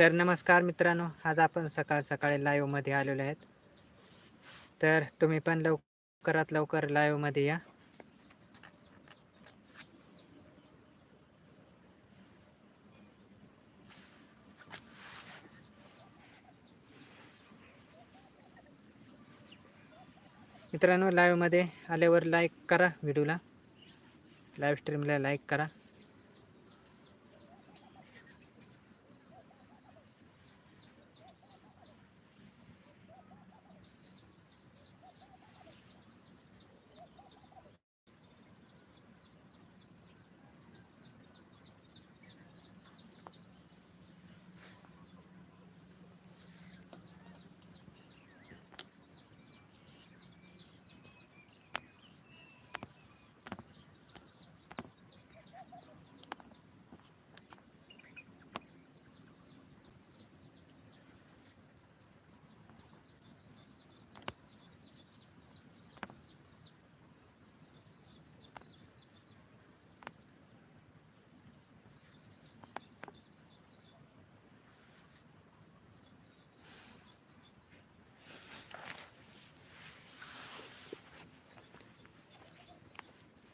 तर नमस्कार मित्रांनो आज आपण सकाळ सकाळी लाईव्हमध्ये आलेलो आहेत. तर तुम्ही पण लवकरात लवकर लाईव्हमध्ये या. मित्रांनो लाईव्हमध्ये आल्यावर लाईक करा व्हिडिओला लाईव्ह स्ट्रीमला लाईक करा.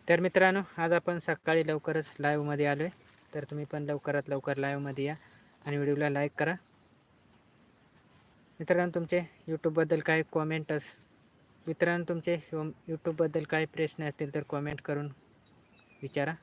तर मित्रांनो आज आपण सकाळी लवकरच लाईव्हमध्ये आलो आहे तर तुम्ही पण लवकरात लवकर लाईव्हमध्ये या आणि व्हिडिओला लाईक करा. मित्रांनो तुमचे यूट्यूबबद्दल काही कॉमेंट अस मित्रांनो तुमचे यूट्यूबबद्दल काही प्रश्न असतील तर कॉमेंट करून विचारा.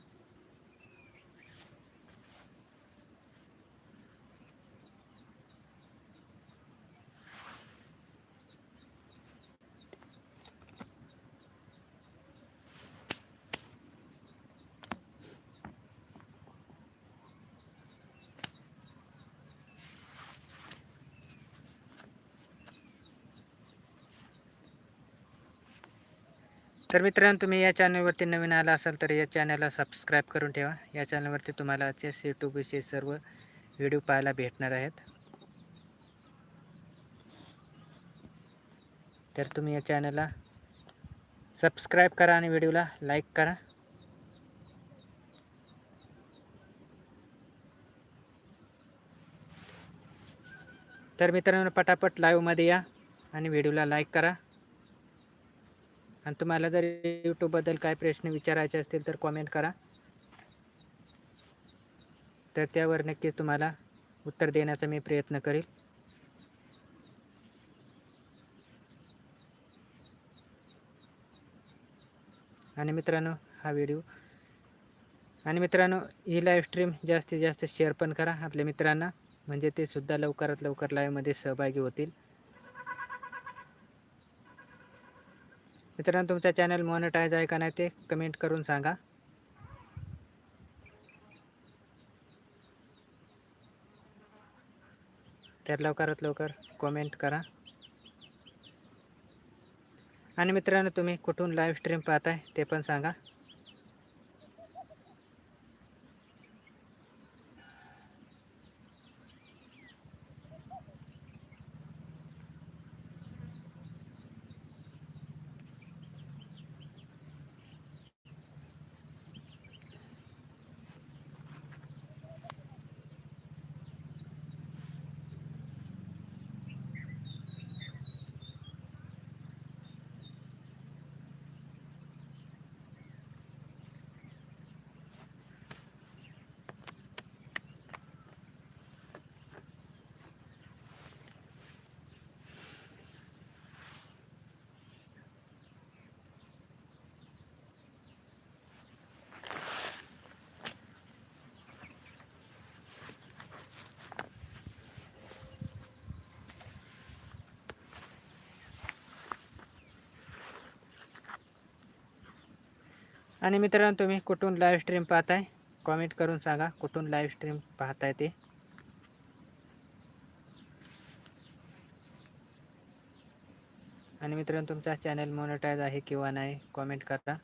तर मित्रांनो तुम्ही या चॅनलवरती नवीन आला असाल तर या चॅनलला सबस्क्राईब करून ठेवा. या चॅनलवरती तुम्हाला चेस यूट्यूबविषयी सर्व व्हिडिओ पाहायला भेटणार आहेत. तर तुम्ही या चॅनलला सबस्क्राईब करा आणि व्हिडिओला लाईक करा. तर मित्रांनो पटापट लाईव्हमध्ये या आणि व्हिडिओला लाईक करा. आणि तुम्हाला जर यूट्यूबबद्दल काय प्रश्न विचारायचे असतील तर कॉमेंट करा. तर त्यावर नक्कीच तुम्हाला उत्तर देण्याचा मी प्रयत्न करेल. आणि मित्रांनो हा व्हिडिओ आणि मित्रांनो ही लाईव्ह स्ट्रीम जास्तीत जास्त शेअर पण करा आपल्या मित्रांना. म्हणजे ते सुद्धा लवकरात लवकर लाईव्हमध्ये सहभागी होतील. मित्रांनो तुमचा चॅनल मॉनिटाईज आहे का नाही ते कमेंट करून सांगा. तर लवकरात लवकर कमेंट करा. आणि मित्रांनो तुम्ही कुठून लाईव्ह स्ट्रीम पाहताय ते पण सांगा. आणि मित्रांनो तुम्ही कुठून लाईव्ह स्ट्रीम पाहताय? कॉमेंट करून सांगा कुठून लाईव्ह स्ट्रीम पाहताय ते? आणि मित्रांनो तुमचा चॅनल मॉनिटाईज आहे किंवा नाही कॉमेंट करा.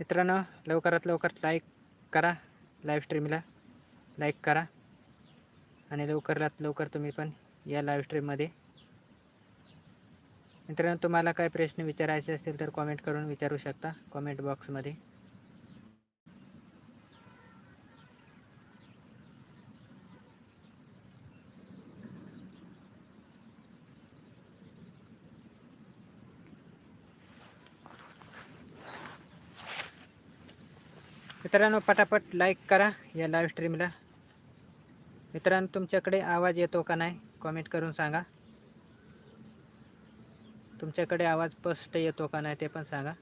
मित्रांनो लवकरात लवकर लाईक करा लाईव्ह स्ट्रीमला लाईक करा. आणि लवकरात लवकर तुम्ही पण या लाईव्ह स्ट्रीममध्ये मित्रांनो तुम्हाला काय प्रश्न विचारायचे असतील तर कॉमेंट करून विचारू शकता. कॉमेंट बॉक्समध्ये मित्रांनो पटापट लाईक करा या लाईव्ह स्ट्रीमला मित्रांनो तुमच्याकडे आवाज येतो का नाही कॉमेंट करून सांगा. तुमच्याकडे आवाज स्पष्ट येतो का नाही ते पण सांगा.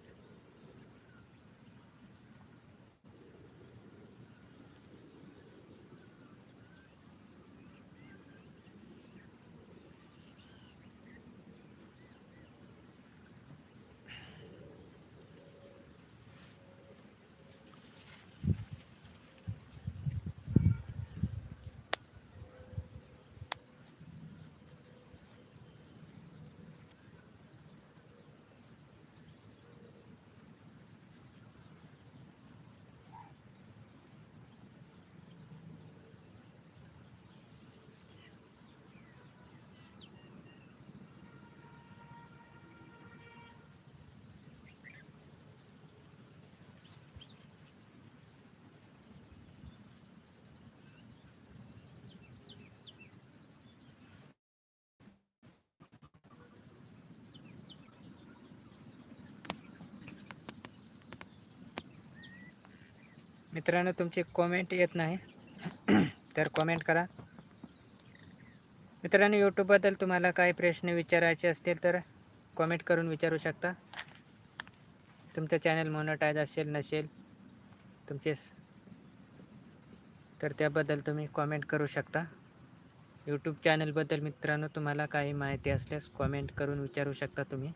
मित्रांनो तुमचे कॉमेंट येत नाही. तर कॉमेंट करा. मित्रांनो यूट्यूबबद्दल तुम्हाला काही प्रश्न विचारायचे असतील तर कॉमेंट करून विचारू शकता. तुमचं चॅनल मोनोटायज असेल नसेल तुमचे तर त्याबद्दल तुम्ही कॉमेंट करू शकता. यूट्यूब चॅनलबद्दल मित्रांनो तुम्हाला काही माहिती असल्यास कॉमेंट करून विचारू शकता तुम्ही.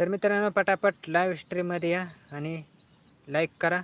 तर मित्रांनो पटापट लाईव्ह स्ट्रीममध्ये या आणि लाईक करा.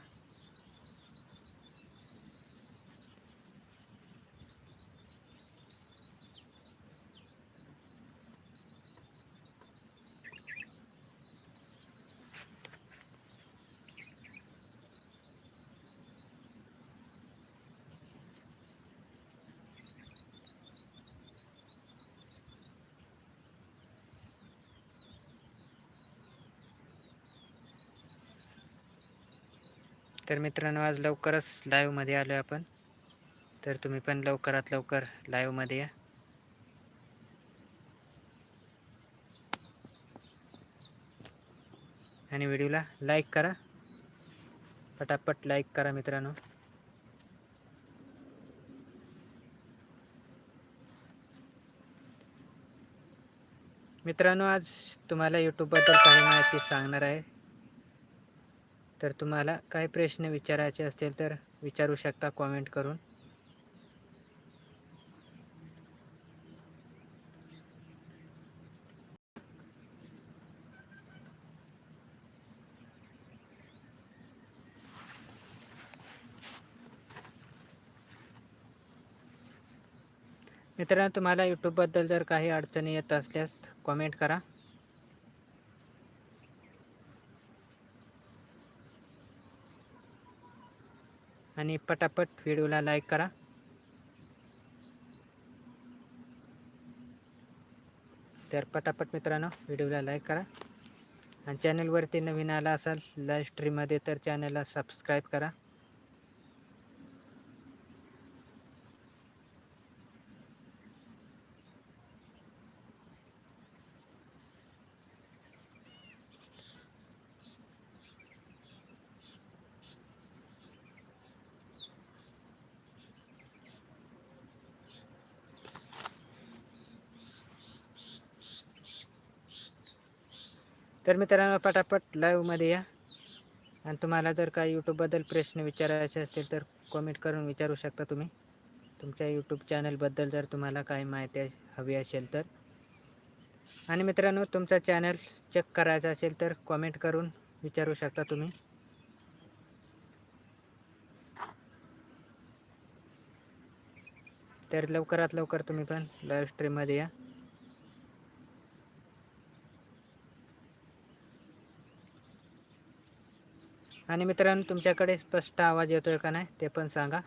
तर मित्रांनो आज लवकरच लाईव्हमध्ये आलो आहे आपण. तर तुम्ही पण लवकरात लवकर लाईव्हमध्ये या. आणि व्हिडिओला लाईक करा. पटापट लाईक करा मित्रांनो. मित्रांनो आज तुम्हाला यूट्यूबबद्दल काही माहिती सांगणार आहे. तर तुम्हाला काही प्रश्न विचारायचे असतील तर विचारू शकता कॉमेंट करून. मित्रांनो तुम्हाला यूट्यूबबद्दल जर काही अडचणी येत असल्यास कॉमेंट करा. आणि पटापट व्हिडिओला लाईक करा. तर पटापट मित्रांनो व्हिडिओला लाईक करा. आणि चॅनलवरती नवीन आला असाल लाईव्ह स्ट्रीममध्ये तर चॅनलला सबस्क्राईब करा. तर मित्रांनो पटापट लाईव्हमध्ये या. आणि तुम्हाला जर काही यूट्यूबबद्दल प्रश्न विचारायचे असतील तर कॉमेंट करून विचारू शकता तुम्ही. तुमच्या यूट्यूब चॅनलबद्दल जर तुम्हाला काही माहिती हवी असेल तर. आणि मित्रांनो तुमचा चॅनल चेक करायचा असेल तर कॉमेंट करून विचारू शकता तुम्ही. तर लवकरात लवकर तुम्ही पण लाईव्ह स्ट्रीममध्ये या. आणि मित्रांनो तुमच्याकडे स्पष्ट आवाज येतोय का नाही ते पण सांगा.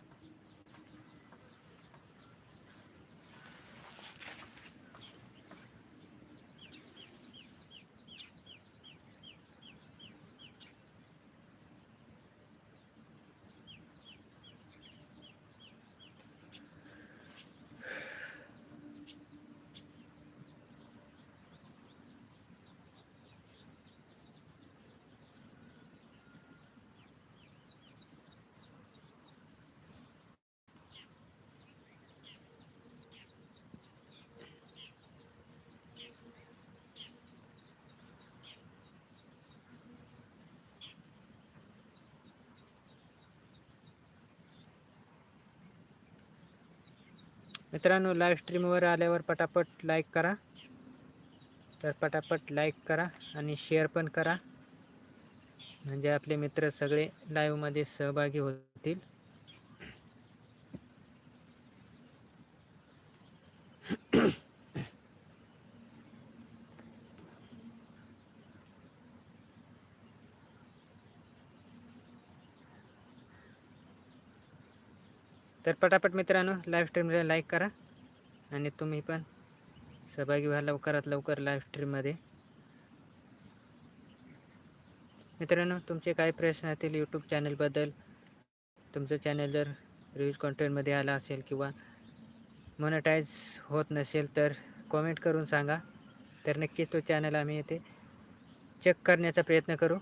मित्रांनो लाईव्ह स्ट्रीमवर आल्यावर पटापट लाईक करा. तर पटापट लाईक करा आणि शेअर पण करा. म्हणजे आपले मित्र सगळे लाईव्हमध्ये सहभागी होतील. तर पटापट मित्रांनो लाईव्ह स्ट्रीमला लाईक करा. आणि तुम्ही पण सहभागी व्हा लवकरात लवकर लाईव्ह स्ट्रीममध्ये मित्रांनो तुमचे काही प्रश्न असतील यूट्यूब चॅनलबद्दल तुमचं चॅनल जर रिव्ह्यूज कॉन्टेंटमध्ये आला असेल किंवा मोनटाईज होत नसेल तर कॉमेंट करून सांगा. तर नक्कीच तो चॅनल आम्ही येथे चेक करण्याचा प्रयत्न करू.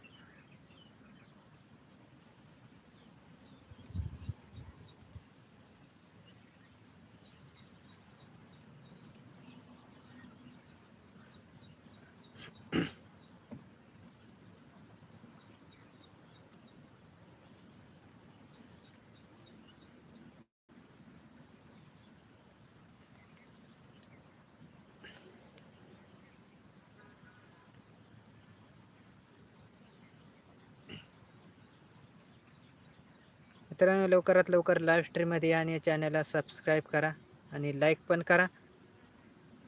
मित्रांनो लवकरात लवकर लाईव्ह स्ट्रीममध्ये या आणि या चॅनलला सबस्क्राईब करा आणि लाईक पण करा.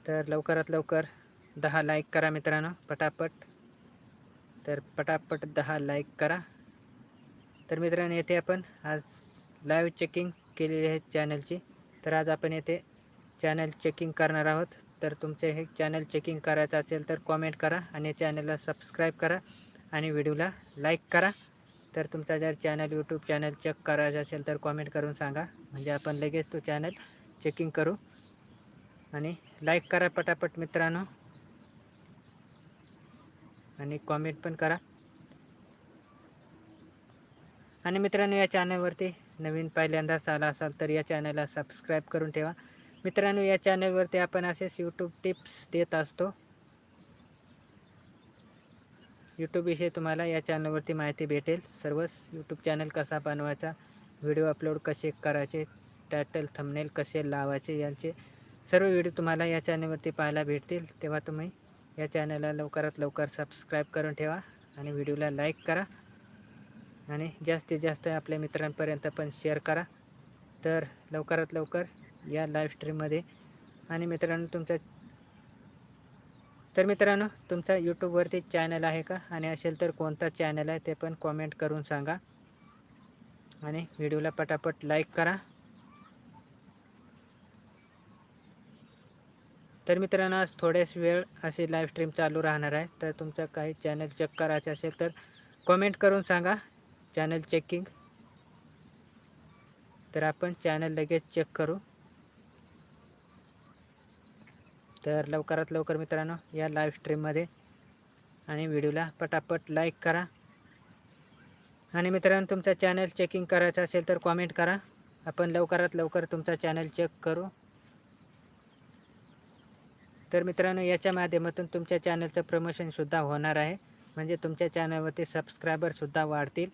तर लवकरात लवकर दहा लाईक करा मित्रांनो पटापट. तर पटापट दहा लाईक करा. तर मित्रांनो येथे आपण आज लाईव्ह चेकिंग केलेली आहे चॅनलची तर आज आपण येथे चॅनल चेकिंग करणार आहोत. तर तुमचे हे चॅनल चेकिंग करायचं असेल तर कॉमेंट करा आणि चॅनलला सबस्क्राईब करा आणि व्हिडिओला लाईक करा. तर तुमचा जर चॅनल यूट्यूब चॅनल चेक करायचं असेल तर कॉमेंट करून सांगा. म्हणजे आपण लगेच तो चॅनल चेकिंग करू. आणि लाईक करा पटापट मित्रांनो. आणि कॉमेंट पण करा. आणि मित्रांनो या चॅनलवरती नवीन पहिल्यांदाच आला असाल तर या चॅनलला सबस्क्राईब करून ठेवा. मित्रांनो या चॅनलवरती आपण असेच यूट्यूब टिप्स देत असतो. यूट्यूबविषयी तुम्हाला या चॅनलवरती माहिती भेटेल. सर्वच यूट्यूब चॅनल कसा बनवायचा व्हिडिओ अपलोड कसे करायचे टायटल थंबनेल कसे लावायचे यांचे सर्व व्हिडिओ तुम्हाला या चॅनलवरती पाहायला भेटतील. तेव्हा तुम्ही या चॅनलला लवकरात लवकर सबस्क्राईब करून ठेवा आणि व्हिडिओला लाईक करा आणि जास्तीत जास्त आपल्या मित्रांपर्यंत पण शेअर करा. तर लवकरात लवकर या लाईव्ह स्ट्रीममध्ये आणि मित्रांनो तुमच्या तर मित्रांनो तुमचा यूट्यूबवरती चॅनल आहे का? आणि असेल तर कोणता चॅनल आहे ते पण कॉमेंट करून सांगा. आणि व्हिडिओला पटापट लाईक करा. तर मित्रांनो आज थोड्याच वेळ अशी लाईव्ह स्ट्रीम चालू राहणार आहे. तर तुमचं काही चॅनल चेक करायचं असेल तर कॉमेंट करून सांगा चॅनल चेकिंग तर आपण चॅनल लगेच चेक करू. तर लवकरात लवकर मित्रांनो या लाईव्ह स्ट्रीममध्ये आणि व्हिडिओला पटापट लाईक करा. आणि मित्रांनो तुमचा चॅनल चेकिंग करायचं असेल तर कॉमेंट करा. आपण लवकरात लवकर तुमचा चॅनल चेक करू. तर मित्रांनो याच्या माध्यमातून तुमच्या चॅनलचं प्रमोशनसुद्धा होणार आहे. म्हणजे तुमच्या चॅनलवरती सबस्क्रायबरसुद्धा वाढतील.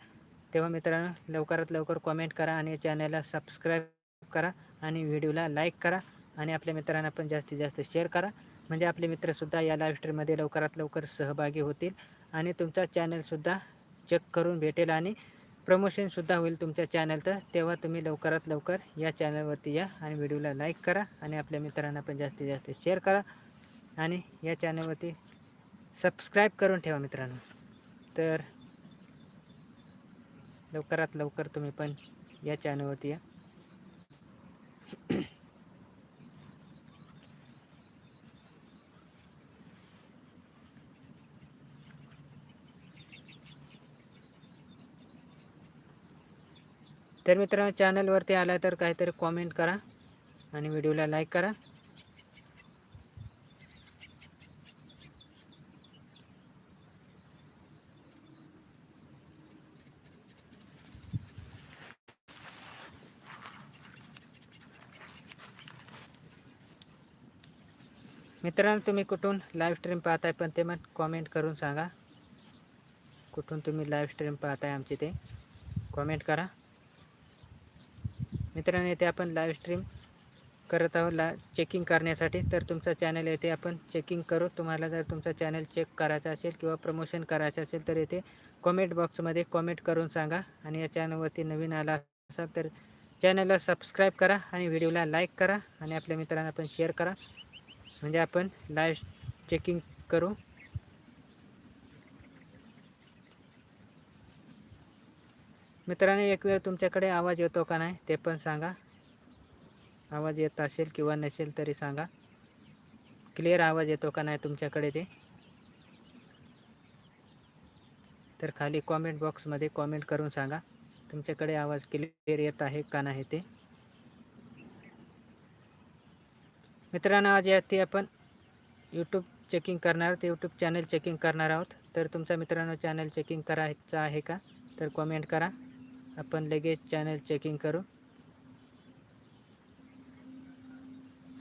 तेव्हा मित्रांनो लवकरात लवकर कॉमेंट करा आणि चॅनलला सबस्क्राईब करा आणि व्हिडिओला लाईक करा. आणि आपल्या मित्रांना पण जास्तीत जास्त शेअर करा. म्हणजे आपले मित्रसुद्धा या लाईव्ह स्ट्रीममध्ये लवकरात लवकर सहभागी होतील. आणि तुमचा चॅनलसुद्धा चेक करून भेटेल आणि प्रमोशनसुद्धा होईल तुमच्या चॅनलचं तेव्हा तुम्ही लवकरात लवकर या चॅनलवरती या आणि व्हिडिओला लाईक करा आणि आपल्या मित्रांना पण जास्तीत जास्त शेअर करा. आणि या चॅनलवरती सबस्क्राईब करून ठेवा मित्रांनो. तर लवकरात लवकर तुम्ही पण या चॅनलवरती या. तर मित्रांनो चॅनलवरती आला तर काहीतरी कॉमेंट करा आणि व्हिडिओला लाईक करा. मित्रांनो तुम्ही कुठून लाईव्ह स्ट्रीम पाहताय पण ते मग कॉमेंट करून सांगा. कुठून तुम्ही लाईव्ह स्ट्रीम पाहताय आमची ते? कॉमेंट करा. मित्रांनो येथे आपण लाईव्ह स्ट्रीम करत आहोत. ला चेकिंग करण्यासाठी. तर तुमचा चॅनल येथे आपण चेकिंग करू. तुम्हाला जर तुमचा चॅनल चेक करायचा असेल किंवा प्रमोशन करायचं असेल तर येथे कॉमेंट बॉक्समध्ये कॉमेंट करून सांगा आणि या चॅनलवरती नवीन आला असाल तर चॅनलला सबस्क्राईब करा आणि व्हिडिओला लाईक करा आणि आपल्या मित्रांना पण शेअर करा. म्हणजे आपण लाईव्ह चेकिंग करू. मित्रांनो एक वेळ तुमच्याकडे आवाज येतो का नाही ते पण सांगा. आवाज येत असेल किंवा नसेल तरी सांगा. क्लिअर आवाज येतो का नाही तुमच्याकडे ते? तर खाली कॉमेंट बॉक्समध्ये कॉमेंट करून सांगा. तुमच्याकडे आवाज क्लिअर येत आहे का नाही ते? मित्रांनो आज याती आपण यूट्यूब चेकिंग करणार आहोत यूट्यूब चॅनल चेकिंग करणार आहोत. तर तुमचा मित्रांनो चॅनल चेकिंग करायचं आहे का? तर कॉमेंट करा. आपण लगेच चॅनल चेकिंग करू.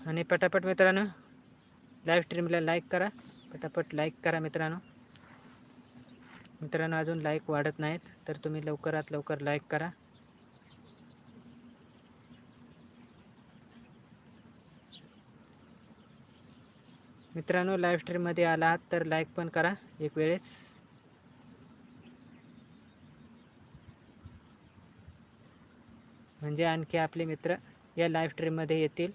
आणि पटापट मित्रांनो लाईव्ह स्ट्रीमला लाईक करा. पटापट लाईक करा मित्रांनो. मित्रांनो अजून लाईक वाढत नाहीत तर तुम्ही लवकरात लवकर लाईक करा. मित्रांनो लाईव्ह स्ट्रीममध्ये आला तर लाईक पण करा एक वेळेस. म्हणजे आणखी आपले मित्र या लाईव्ह स्ट्रीममध्ये येतील.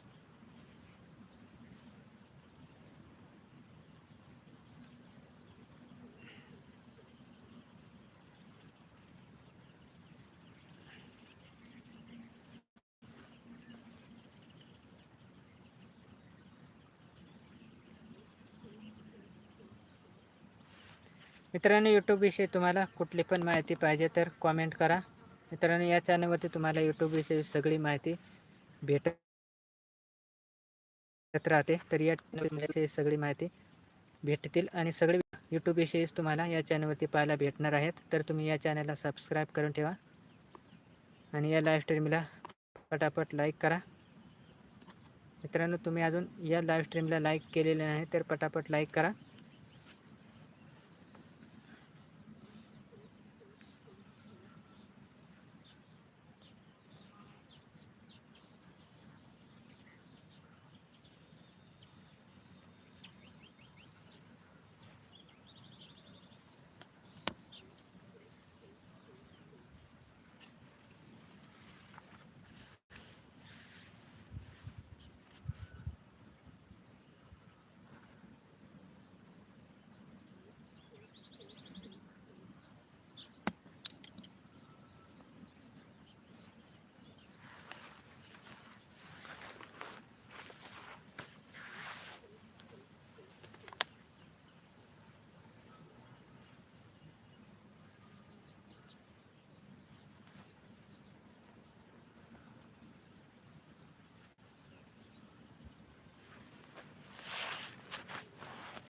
मित्रांनो यूट्यूबविषयी तुम्हाला कुठली पण माहिती पाहिजे तर कॉमेंट करा. मित्रांनो या चॅनलवरती तुम्हाला यूट्यूबविषयी सगळी माहिती भेटत राहते. तर या चॅनलविषयी सगळी माहिती भेटतील आणि सगळे यूट्यूबविषयीच तुम्हाला या चॅनलवरती पाहायला भेटणार आहेत. तर तुम्ही या चॅनलला सबस्क्राईब करून ठेवा. आणि या लाईव्ह स्ट्रीमला पटापट लाईक करा. मित्रांनो तुम्ही अजून या लाईव्ह स्ट्रीमला लाईक केलेले नाही तर पटापट लाईक करा.